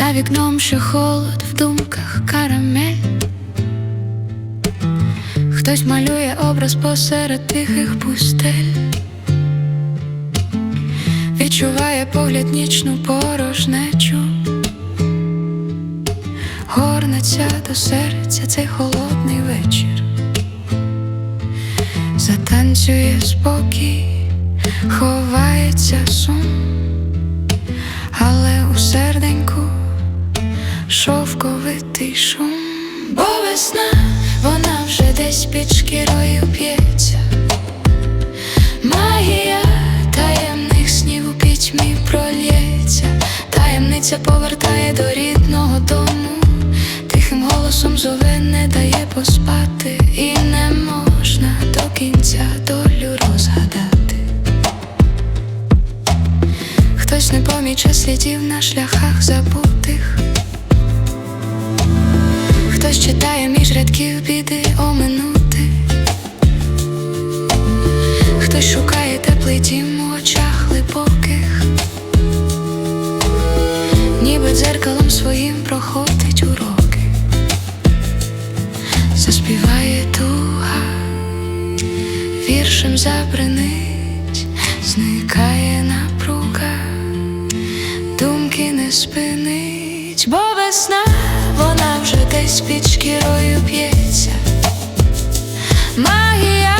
вікном ще холод, в думках карамель. Хтось малює образ посеред тихих пустель, відчуває погляд нічну порожнечу, горнеться до серця цей холодний вечір, затанцює спокій, ховається сум, весна, вона вже десь під шкірою п'ється. Магія таємних снів у пітьмі прольється, таємниця повертає до рідного дому, тихим голосом зове не дає поспати, і не можна до кінця долю розгадати. Хтось не поміче слідів на шляхах забутих. Проходить уроки, заспіває туга, віршем забринить, зникає напруга думки не спинить, бо весна, вона вже десь під шкірою п'ється. Магія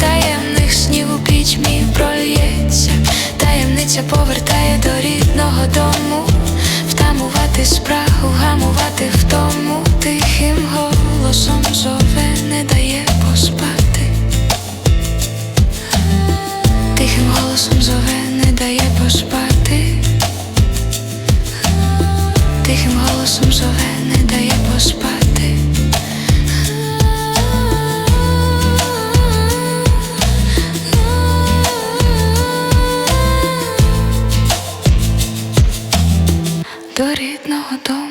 таємних снів у пітьмі прольється, таємниця повертає до рідного дому, Гасити спрагу, гамувати в тому тихим голосом зове не дає поспати, тихим голосом зове не дає поспати, тихим голосом зове не дає поспати. Дорі готова.